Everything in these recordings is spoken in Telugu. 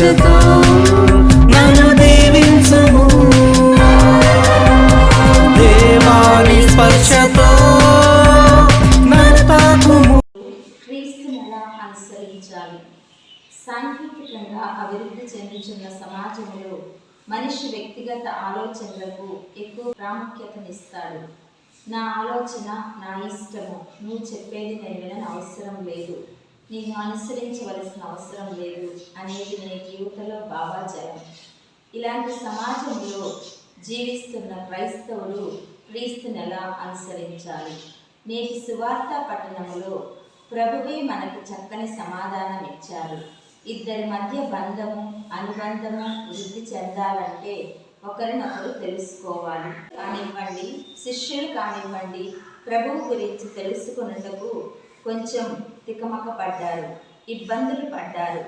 ఆశతో నన్ను దీవించము. దేవాని స్పర్శతో అనుసరించాలి? సాంకేతికంగా అభివృద్ధి చెందుతున్న సమాజంలో మనిషి వ్యక్తిగత ఆలోచనలకు ఎక్కువ ప్రాముఖ్యతనిస్తాడు. నా ఆలోచన నా ఇష్టము నువ్వు చెప్పేది నేను అవసరం లేదు. నేను అనుసరించవలసిన అవసరం లేదు అనేది నీ యువతలో భావాచారం ఇలాంటి సమాజంలో జీవిస్తున్న క్రైస్తవులు క్రీస్తుని ఎలా అనుసరించాలి. నేటి సువార్త పట్టణంలో ప్రభువే మనకు చక్కని సమాధానం ఇచ్చారు. ఇద్దరి మధ్య బంధము అనుబంధము వృద్ధి చెందాలంటే ఒకరినొకరు తెలుసుకోవాలి. కానివ్వండి శిష్యులు కానివ్వండి ప్రభువు గురించి తెలుసుకున్నటకు కొంచెం తికమక పడ్డారు ఇబ్బందులు పడ్డారు.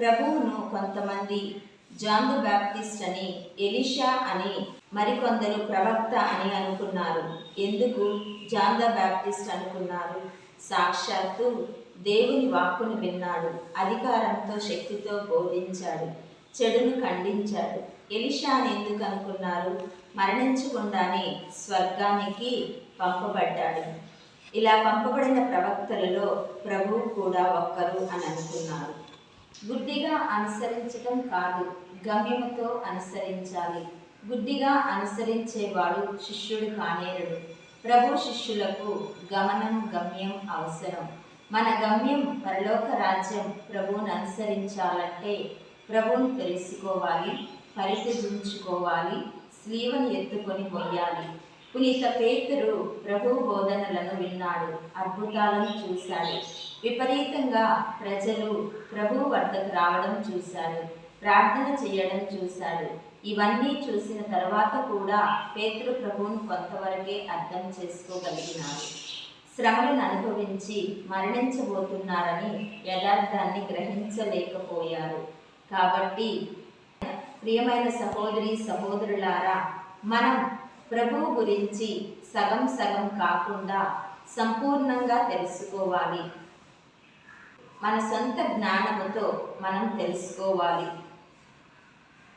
ప్రభువును కొంతమంది జాన్ బ్యాప్టిస్ట్ అని ఎలిషా అని మరికొందరు ప్రవక్త అని అనుకున్నారు. ఎందుకు జాన్ బ్యాప్టిస్ట్ అనుకున్నారు? సాక్షాత్తు దేవుని వాక్కును విన్నాడు. అధికారంతో శక్తితో బోధించాడు. చెడును ఖండించాడు. ఎలిషా అని ఎందుకు అనుకున్నారు? మరణించకుండానే స్వర్గానికి పంపబడ్డాడు. ఇలా పంపబడిన ప్రవక్తలలో ప్రభువు కూడా ఒక్కరు అని అనుకున్నారు. గుడ్డిగా అనుసరించటం కాదు గమ్యముతో అనుసరించాలి. గుడ్డిగా అనుసరించేవాడు శిష్యుడు కానేరడు. ప్రభు శిష్యులకు గమనం గమ్యం అవసరం. మన గమ్యం పరలోక రాజ్యం ప్రభువును అనుసరించాలంటే ప్రభువును తెలుసుకోవాలి పరిత్యజించుకోవాలి స్లీవను ఎత్తుకొని మొయ్యాలి పునీత పేతురు ప్రభు బోధనలను విన్నాడు. అద్భుతాలను చూశాడు. విపరీతంగా ప్రజలు ప్రభు వద్దకు రావడం చూశాడు ప్రార్థన చేయడం చూశాడు ఇవన్నీ చూసిన తర్వాత కూడా పేతురు ప్రభువును కొంతవరకే అర్థం చేసుకోగలిగినాడు. శ్రమలను అనుభవించి మరణించబోతున్నారని యథార్థాన్ని గ్రహించలేకపోయారు. కాబట్టి ప్రియమైన సహోదరి సహోదరులారా మనం ప్రభువు గురించి సగం సగం కాకుండా సంపూర్ణంగా తెలుసుకోవాలి. మన సొంత జ్ఞానముతో మనం తెలుసుకోవాలి.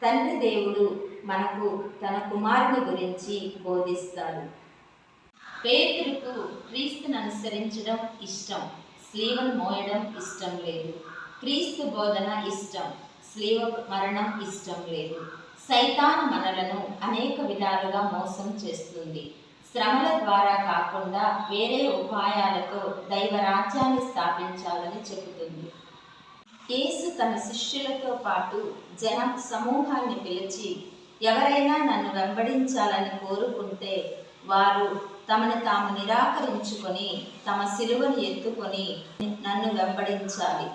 తండ్రి దేవుడు మనకు తన కుమారుని గురించి బోధిస్తాడు. పేతురుకు క్రీస్తుని అనుసరించడం ఇష్టం స్లీవను మోయడం ఇష్టం లేదు. క్రీస్తు బోధన ఇష్టం స్లీవ మరణం ఇష్టం లేదు. సైతాన్ మనలను అనేక విధాలుగా మోసం చేస్తుంది. శ్రమల ద్వారా కాకుండా వేరే ఉపాయాలతో దైవ రాజ్యాన్ని స్థాపించాలని చెబుతుంది. యేసు తన శిష్యులతో పాటు జన సమూహాన్ని పిలిచి ఎవరైనా నన్ను వెంబడించాలని కోరుకుంటే వారు తమను తాము నిరాకరించుకొని తమ సిలువను ఎత్తుకొని నన్ను వెంబడించాలి.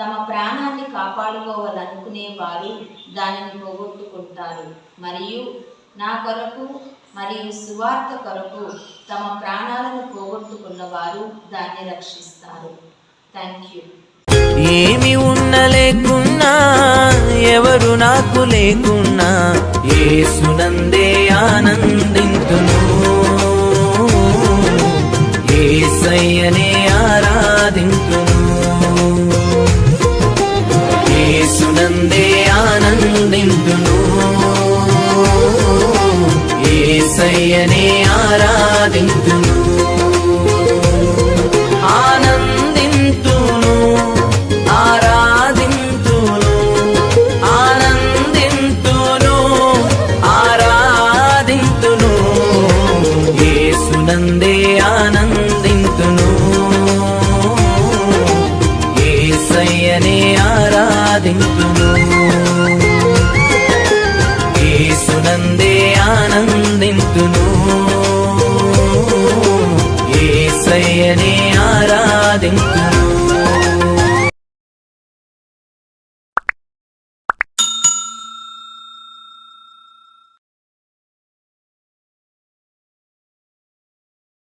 తమ ప్రాణాన్ని కాపాడుకోవాలనుకునే వారు దానిని పోగొట్టుకుంటారు. మరియు నా కొరకు మరియు సువార్త కొరకు తమ ప్రాణాలను పోగొట్టుకున్న వారు దాన్ని రక్షిస్తారు. థ్యాంక్ యూ ఏమి ఉన్న లేకున్నా ఎవరు నాకు లేకున్నా సునందే ఆనంద్. ఏసయ్యనే